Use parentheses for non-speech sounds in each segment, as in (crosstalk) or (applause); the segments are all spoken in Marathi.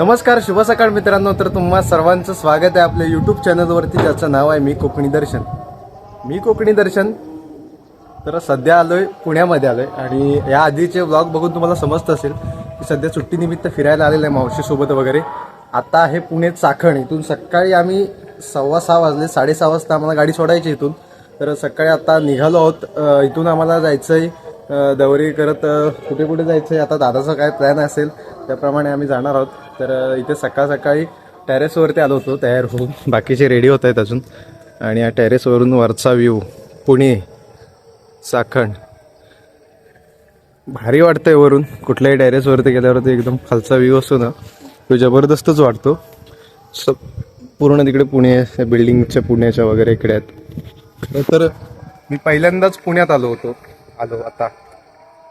नमस्कार शुभ सकाळ मित्रांनो. तर तुम्हा सर्वांचं स्वागत आहे आपल्या यूट्यूब चॅनलवरती ज्याचं नाव आहे मी कोकणी दर्शन. मी कोकणी दर्शन. तर सध्या आलो आहे पुण्यामध्ये आलो आहे आणि या आधीचे ब्लॉग बघून तुम्हाला समजत असेल की सध्या सुट्टीनिमित्त फिरायला आलेलं आहे मावशीसोबत वगैरे. आता आहे पुणे चाकण इथून सकाळी आम्ही सव्वा सहा वाजले साडेसहा वाजता आम्हाला गाडी सोडायची इथून. तर सकाळी आता निघालो आहोत. इथून आम्हाला जायचं आहे दौरी करत कुठे कुठे जायचं आहे आता दादाचा काय प्लॅन असेल? त्याप्रमाणे आम्ही जाणार आहोत. तर इथे सकाळ सकाळी टेरेसवरती आलो होतो तयार होऊन. बाकीचे रेडी होत आहेत अजून. आणि या टेरेसवरून वरचा व्ह्यू पुणे साखण. भारी वाटतंय वरून. कुठल्याही टेरेसवरती गेल्यावरती एकदम खालचा व्ह्यू असतो ना तो जबरदस्तच वाटतो. स पूर्ण तिकडे पुणे बिल्डिंगच्या पुण्याच्या वगैरे इकडे आहेत. तर मी पहिल्यांदाच पुण्यात आलो होतो. आलो आता.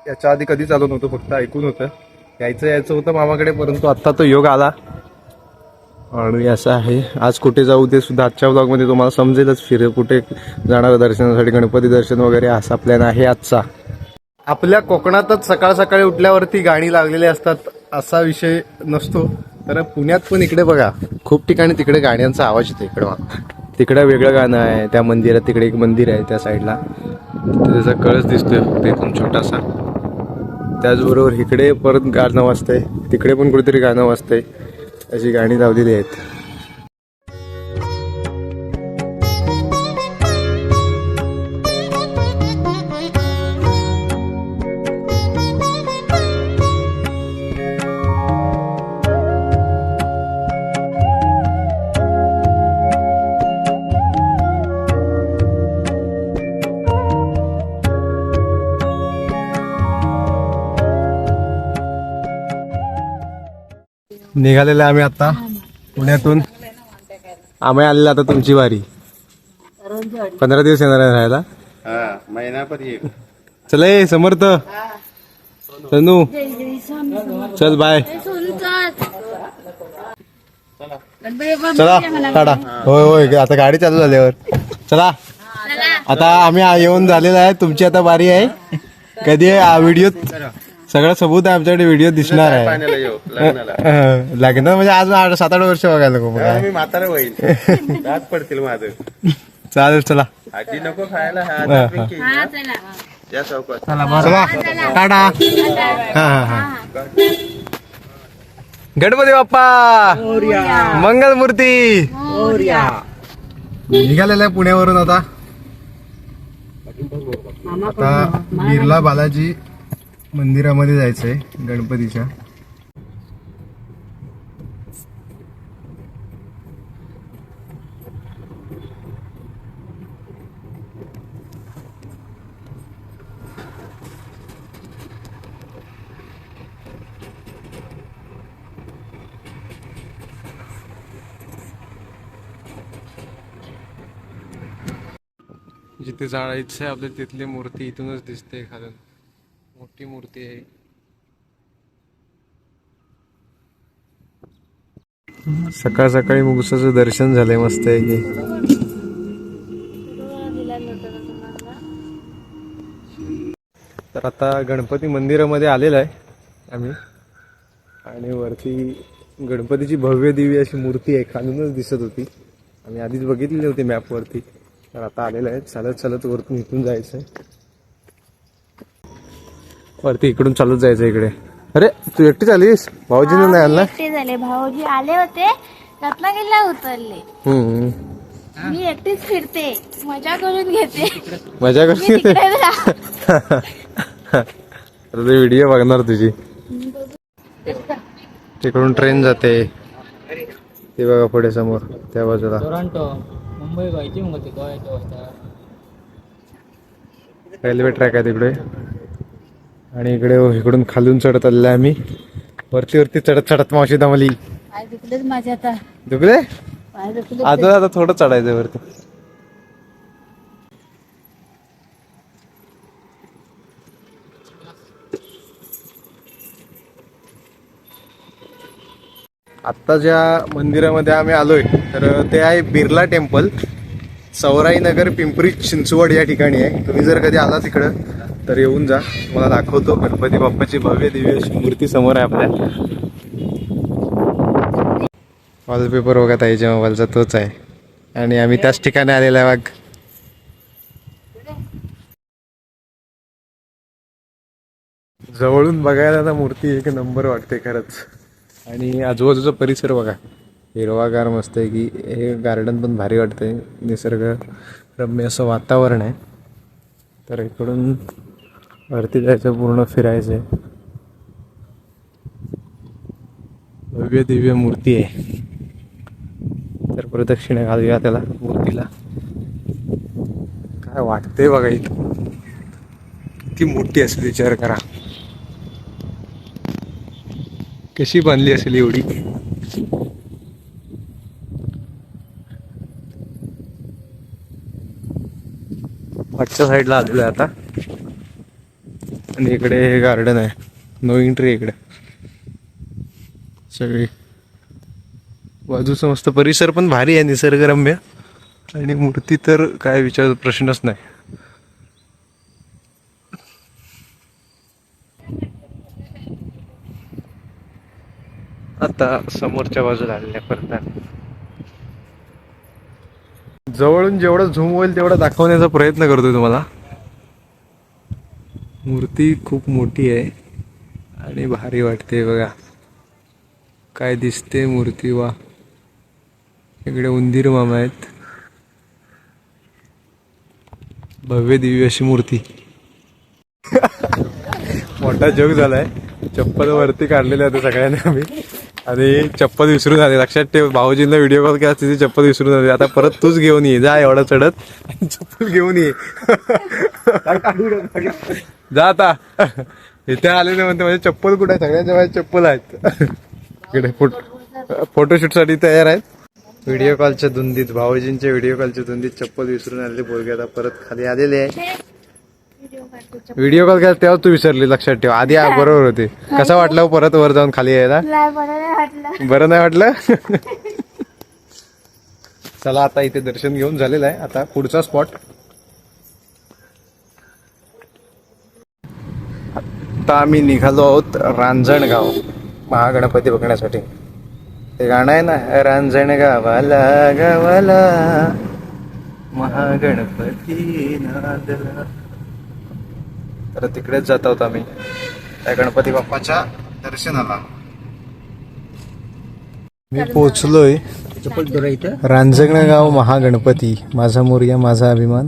याच्या आधी कधीच आलो नव्हतो फक्त ऐकून होतं. यायचं यायचं होतं मामाकडे परंतु आत्ता तो योग आला. आणि असं आहे. आज कुठे जाऊ ते सुद्धा आजच्या ब्लॉगमध्ये तुम्हाला समजेलच. फिर कुठे जाणार दर्शनासाठी गणपती दर्शन वगैरे असा प्लॅन आहे आजचा. आपल्या कोकणातच सकाळ सकाळी उठल्यावरती गाणी लागलेली असतात असा विषय नसतो. तर पुण्यात पण इकडे बघा. खूप ठिकाणी तिकडे गाण्यांचा आवाज येतो इकडे तिकडं तिकडे वेगळं गाणं आहे. त्या मंदिरात तिकडे एक मंदिर आहे त्या साईडला तिथे त्याचा कळस दिसतोय फक्त इथून छोटासा. त्याचबरोबर इकडे परत गाणं वाजतंय तिकडे पण कुठेतरी गाणं वाजतंय अशी गाणी लावलेली आहेत. निघालेले आम्ही आता पुण्यातून. आम्ही आलेला आता तुमची वारी. पंधरा दिवस येणार आहे राहायला. हा चल ए समर्थ. तनू चल बाय चला. टाटा. होय होय आता गाडी चालू झाल्यावर. चला. आता आम्ही आ- येऊन झालेलो आहे. तुमची आता बारी आहे. कधी आहे? व्हिडिओ सगळं सबूत आहे आमच्याकडे व्हिडिओ दिसणार आहे. पाण्याला येऊ लग्नाला. (laughs) म्हणजे आज आठ सात आठ वर्ष बघायला नको बघा मी म्हातारा होईल (laughs) दात पडतील माझं. चालेल चला. आजी नको खायला हा. या चौकात चला टाटा. हा हा हा गणपती बाप्पा! मंगलमूर्ती निघालेलं आहे पुण्यावरून आता. आता बिर्ला बालाजी मंदिरामध्ये जायचंय गणपतीच्या. जिथे जाळायचं आहे आपल्या तिथली मूर्ती इथूनच दिसते खालून मोठी मूर्ती आहे. सकाळ सकाळी मुगसाचं दर्शन झालंय मस्त आहे की. तर आता गणपती मंदिरामध्ये आलेलं आहे आम्ही. आणि वरती गणपतीची भव्य दिव्य अशी मूर्ती आहे खालूनच दिसत होती. आम्ही आधीच बघितली होती मॅपवरती तर आता आलेलं आहे. चालत चालत वरतून इथून जायचं आहे वरती इकडून चालत जायचं इकडे. अरे तू एकटीच आलीस? भाऊजीने नाही आणला एकटे झाले भाऊजी आले होते रत्नागिरीला उतरले. हम्म. मी एकटीच फिरते. मजा करून घेते. मजा मी कशी तिकडे राह- (laughs) आता ते व्हिडिओ बघणार तुझी. तिकडून ट्रेन जाते. ते बघा पुढे समोर त्या बाजूला. टोरंटो मुंबई व्हायची मग ते गोव्याच्या वाजता रेल्वे ट्रॅक आहे तिकडे. आणि इकडे इकडून खालून चढत आलेलं आहे आम्ही. वरती वरती चढत चढत मावशी दमली. माझे आता. दुखले? आता आता थोडं चढायचं वरती. आत्ता ज्या मंदिरामध्ये आम्ही आलोय तर ते आहे बिर्ला टेम्पल. सौराई नगर पिंपरी चिंचवड या ठिकाणी आहे. तुम्ही जर कधी आला तिकडं तर येऊन जा. मला दाखवतो. गणपती बाप्पाची भव्य दिव्य अशी मूर्ती समोर आहे आपल्या. वॉलपेपर बघा ताईच्या मोबाईलचा तोच आहे. आणि आम्ही त्याच ठिकाणी आलेला आहे बघ. जवळून बघायला तर मूर्ती एक नंबर वाटते खरंच. आणि आजूबाजूचा परिसर बघा. हिरवागार मस्त आहे की हे गार्डन पण भारी वाटतंय. निसर्ग रम्य असं वातावरण आहे. तर इकडून वरती जायचं पूर्ण फिरायचं आहे. भव्य दिव्य मूर्ती आहे. तर प्रदक्षिणा घालूया त्याला मूर्तीला. काय वाटतंय बघा इथं? किती मोठी असेल विचार करा. कशी बांधली असेल एवढी? मागच्या साईडला आलेलं आहे आता. आणि इकडे हे गार्डन आहे. नो एंट्री इकडे. सगळी. बाजूचा मस्त परिसर पण भारी आहे निसर्गरम्य. आणि मूर्ती तर काय विचार प्रश्नच नाही. आता समोरच्या बाजूला आलेल्या परत जवळून जेवढं झूम होईल तेवढं दाखवण्याचा प्रयत्न करतोय तुम्हाला. मूर्ती खूप मोठी आहे आणि भारी वाटते बघा. काय दिसते मूर्ती वा. इकडे उंदीर मामा आहेत. भव्य दिव्य अशी मूर्ती. (laughs) मोठा जग झालाय. चप्पल वरती काढलेल्या होते सगळ्यांनी आम्ही. आणि चप्पल विसरून आले लक्षात ठेव भाऊजींना व्हिडिओ कॉल केला तिथे चप्पल विसरून आले आता परत तूच घेऊन ये. जा एवढा चढत. आणि चप्पल घेऊन ये. जा आता. इथे आले नाही म्हणते माझे चप्पल कुठे आहे सगळ्यांच्या माझ्या चप्पल आहेत. इकडे फोटो फोटोशूटसाठी तयार आहेत. व्हिडिओ कॉलच्या धुंदीत भाऊजींच्या व्हिडिओ कॉलच्या धुंदीत चप्पल विसरून आलेले पोरगे आता परत खाली आलेले आहे व्हिडिओ कॉल केला तेव्हा तू विसरली लक्षात ठेव. आधी आ- बरोबर होते. (laughs) कसा वाटलं हो परत वर जाऊन खाली यायला? नाही बरं नाही वाटलं. बरं नाही वाटलं? (laughs) चला आता इथे दर्शन घेऊन झालेलं आहे. आता पुढचा स्पॉट आता आम्ही निघालो आहोत रांजणगाव महागणपती बघण्यासाठी. ते गाणं आहे ना रांजण गावाला गावाला महागणपती नादला. तर तिकडेच जात आहोत आम्ही. त्या गणपती बाप्पाच्या दर्शनाला. मी पोचलोय रांजणगाव महागणपती. माझा मोर्या माझा अभिमान.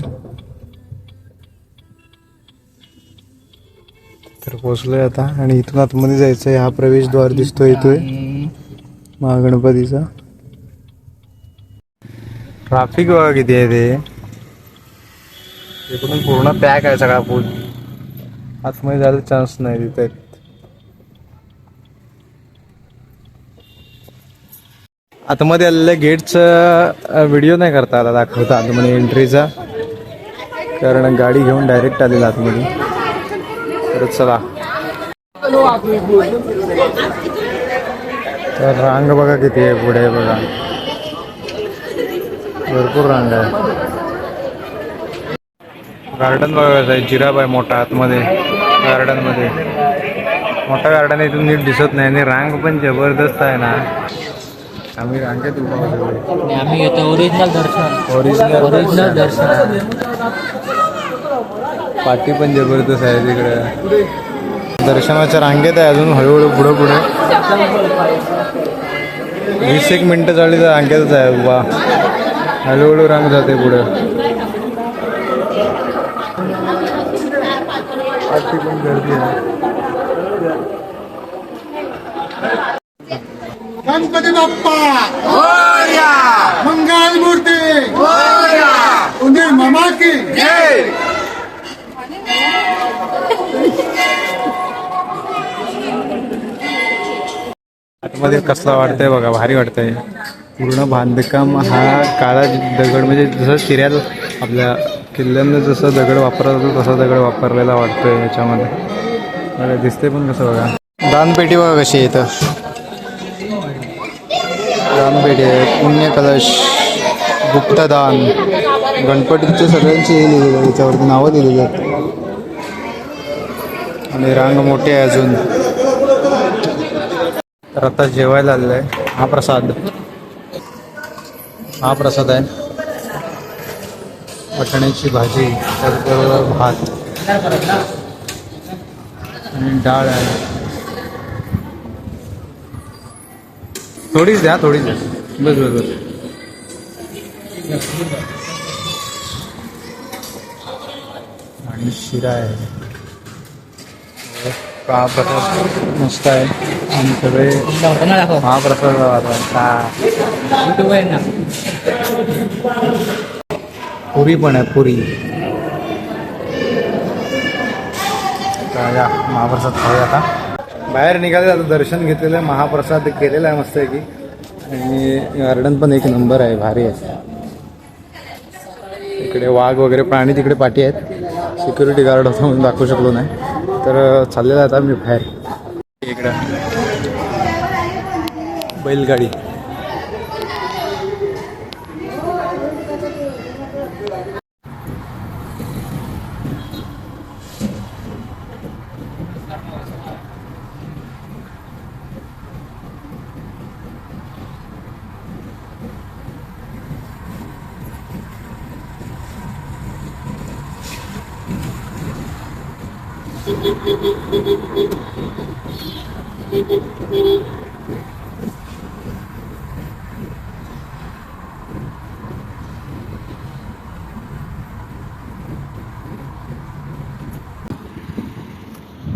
तर पोचलोय आता आणि इथून आतमध्ये जायचंय. हा प्रवेशद्वार दिसतोय येतोय महागणपतीचा. ट्राफिक बघा किती आहे ते. इकडून पूर्ण पॅक आहे सगळा पूल आतमध्ये जायला चान्स नाही तिथे आतमध्ये आलेल्या गेटचा व्हिडिओ नाही करता आला दाखवता आतमध्ये एंट्रीचा कारण गाडी घेऊन डायरेक्ट आलेला आतमध्ये. तर चला. तर रांग बघा किती आहे पुढे बघा. भरपूर रांग आहे. गार्डन बघायचं आहे जिराब आहे मोठा आतमध्ये. गार्डनमध्ये. मोठा गार्डन आहे इथून नीट दिसत नाही. आणि रांग पण जबरदस्त आहे ना. आम्ही रांगेत उभा होतो आणि आम्ही घेतो ओरिजिनल दर्शन. ओरिजिनल ओरिजिनल दर्शन. पाठी पण जबरदस्त आहे तिकडे. दर्शनाच्या रांगेत आहे अजून हळूहळू पुढं पुढे. वीस एक मिनिटं झाली तर रांगेतच आहे. उभा हळूहळू रांग जाते पुढे. पाठी गर्दी आहे. गणपती बाप्पा! मंगल मूर्ती! उंदीर मामा की! आतमध्ये कसला वाटतंय बघा भारी वाटतंय. पूर्ण बांधकाम हा काळा दगड म्हणजे जसं शिऱ्याला आपल्या किल्ल्यांना जसं दगड वापरला जातो तसा दगड वापरलेला वाटतोय याच्यामध्ये. बघा दिसते पण कसं बघा. दानपेटी बघा कशी आहे इथं. दानपेटी आहे पुण्य कलश गुप्तदान. गणपतीचे सगळ्यांची हे लिहिलेलं आहे याच्यावरती नावं दिलेली आहेत. आणि रांग मोठी आहे अजून. तर आता जेवायला आलेलं आहे. हा प्रसाद हा प्रसाद आहे. वाटाण्याची भाजी त्याचबरोबर भात. आणि डाळ आहे. थोडीच द्या थोडीच द्या. बस बस बस. आणि शिरा आहे. का मस्त आहे. आणि सगळे महाप्रसाद आता आहे ना. पुरी पण आहे पुरी. आता या महाप्रसाद खाऊया आता. बाहेर निघाले आता दर्शन घेतलेलं आहे महाप्रसाद केलेला आहे मस्त की आणि गार्डन पण एक नंबर आहे भारी आहे. इकडे वाघ वगैरे प्राणी तिकडे पाठी आहेत. सिक्युरिटी गार्ड होता म्हणून दाखवू शकलो नाही. तर चाललेला आहे आता मी बाहेर. इकडं. बैलगाडी.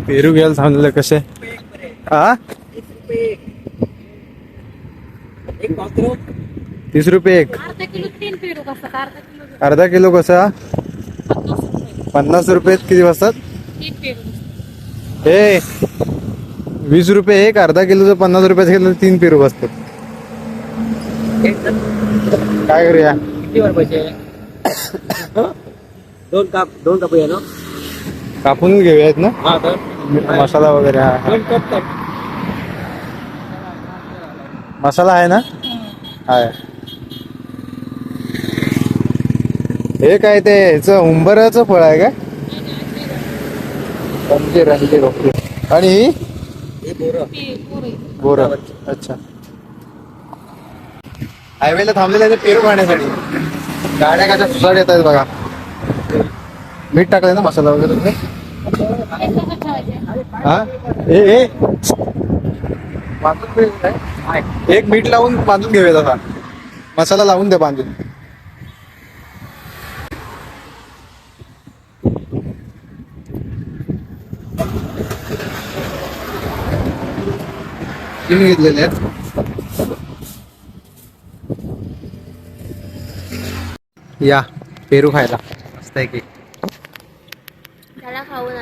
पेरू घ्यायला थांबलेलं कसे? हा तीस रुपये एक. अर्धा किलो कसं अर्धा किलो अर्धा किलो कसा? पन्नास रुपये किती वाजतात ए वीस रुपये एक अर्धा किलोचं पन्नास रुपयाचं घेतलं तर तीन पेरू बसतात. काय करूया? पैसे? दोन काप दोन काप ना. कापून घेऊयात ना? हा तर. मसाला वगैरे हा. दोन कप काप. मसाला आहे ना? आहे हे काय ते ह्याचं उंबराचं फळ आहे का? ओके. आणि ही? बोर. अच्छा. हायवेला थांबलेले आहे ते पेरू पाहण्यासाठी. गाड्या कशा सुसाट येत आहेत बघा. मीठ टाकलंय ना मसाला वगैरे तुम्ही? हा? ए ए बांधून? एक मीठ लावून बांधून घेऊया तसा. मसाला लावून दे बांधून. घेतलेले आहेत या पेरू खायला मस्त आहे की खाऊन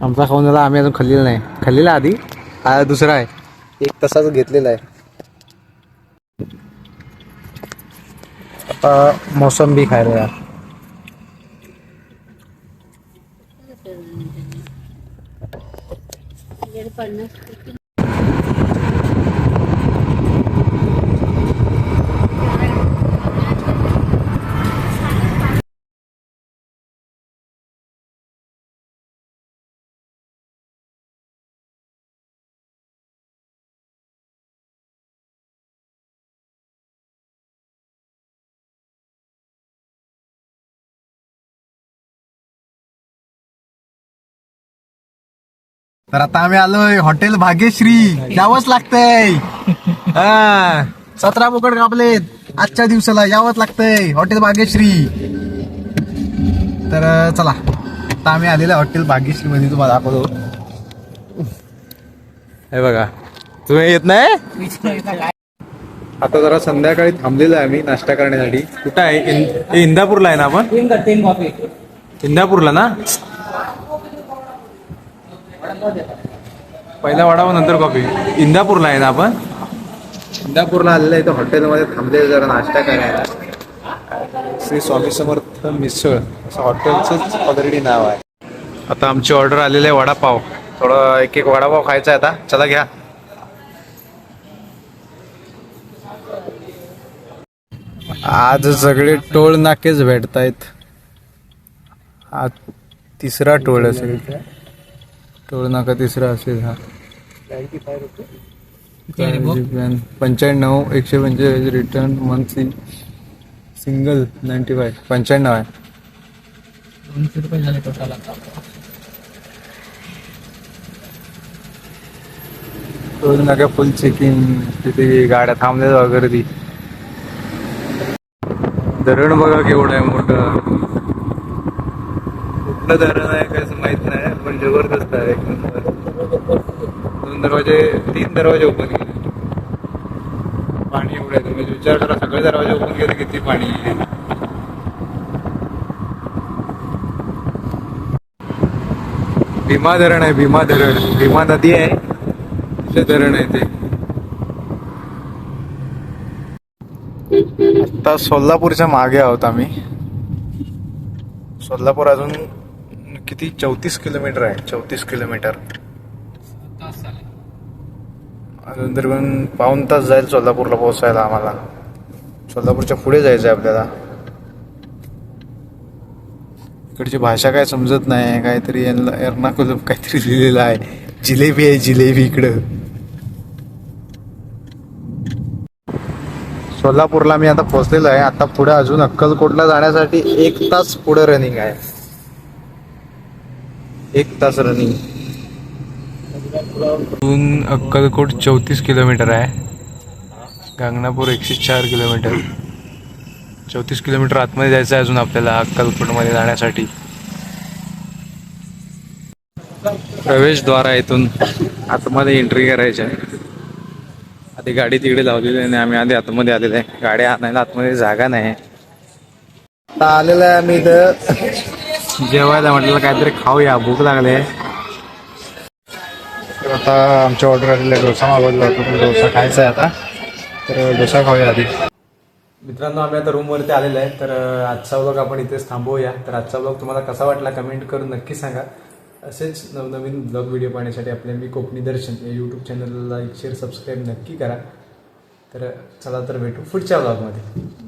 आमचा खाऊन झाला आम्ही अजून खाल्लेला नाही खाल्लेला आधी हा दुसरा आहे एक तसाच घेतलेला आहे आता मोसंबी खायला या तर आता आम्ही आलोय हॉटेल भाग्यश्री. यावंच लागतंय. हा. सतरा बोकड कापलेत. आजच्या दिवसाला यावंच लागतंय हॉटेल भाग्यश्री. तर चला. आता आम्ही आलेलो हॉटेल भाग्यश्री मध्ये तुम्हाला दाखवतो. हे बघा. तुम्ही येत नाही? आता जरा संध्याकाळी थांबलेलो आहे आम्ही नाश्ता करण्यासाठी. कुठं आहे? इंदापूरला आहे ना आपण? इंदापूरला ना? पहिला वडावा नंतर कॉफी. इंदापूरला आहे ना आपण? इंदापूरला आलेलं आहे इथं हॉटेलमध्ये थांबले जरा नाश्ता करायला. श्री स्वामी समर्थ मिसळ असं हॉटेलचंच ऑलरेडी नाव आहे. आता आमची ऑर्डर आलेली आहे वडापाव. थोडं एक एक वडापाव खायचा आहे आता. चला घ्या. आज सगळे टोळ नाकेच भेटतायत. हा तिसरा टोळ असेल. टोळ नाका तिसरा असेल हा. पंच्याण्णव एकशे पंचेचाळीस return monthly single ninety five पंच्याण्णव आहे. दोनशे रुपये झाले टोटल आता. टोल नाका फुल चेकिंग तिथे गाड्या थांबल्या वगैरे ती. धरण बघा केवढं आहे मोठं. कुठलं धरण आहे काय असं माहीत नाही. पण जबरदस्त आहे. एक नंबर दोन दरवाजे तीन दरवाजे ओपन केले. पाणी एवढं आहे. म्हणजे विचार करा सगळे दरवाजे ओपन केले किती पाणी आहे? भीमा धरण आहे भीमा धरण. भीमा नदी आहे. तिथे धरण आहे ते. आता सोलापूरच्या मागे आहोत आम्ही. सोलापूर अजून किती? चौतीस किलोमीटर आहे. चौतीस किलोमीटर. अजून तरी पण पाऊन तास जाईल सोलापूरला पोहोचायला आम्हाला. सोलापूरच्या पुढे जायचं आहे आपल्याला. इकडची भाषा काय समजत नाही. काहीतरी एर्नाकुलम काहीतरी लिहिलेलं आहे. जिलेबी आहे जिलेबी इकडं. सोलापूरला मी आता पोहोचलेलो आहे. आता पुढे अजून अक्कलकोटला जाण्यासाठी एक तास पुढे रनिंग आहे. एक तास रनिंग इथून अक्कलकोट चौतीस किलोमीटर आहे. गांगणापूर एकशे चार किलोमीटर चौतीस किलोमीटर आतमध्ये जायचं आहे अजून आपल्याला अक्कलकोटमध्ये जाण्यासाठी. प्रवेशद्वार आहे इथून. आतमध्ये एंट्री करायची आहे. आधी गाडी तिकडे लावलेली आहे आणि आम्ही आधी आतमध्ये आलेलो आहे. गाड्या आणायला आतमध्ये जागा नाही आता आलेलं आहे आम्ही इथं. जेवायला म्हटलं काहीतरी खाऊया. भूक लागली. आहे तर आता आमच्या ऑर्डर आलेला डोसा मागवला होता. डोसा खायचा आहे आता. तर डोसा खाऊया आधी. मित्रांनो आम्ही आता रूमवरती आलेलो आहे. तर आजचा व्लॉग आपण इथेच थांबवूया. तर आजचा व्लॉग तुम्हाला कसा वाटला कमेंट करून नक्की सांगा. असेच नवनवीन ब्लॉग व्हिडिओ पाहण्यासाठी आपल्या मी कोकणी दर्शन या यूट्यूब चॅनलला लाईक शेअर सबस्क्राईब नक्की करा. तर चला तर भेटू पुढच्या ब्लॉगमध्ये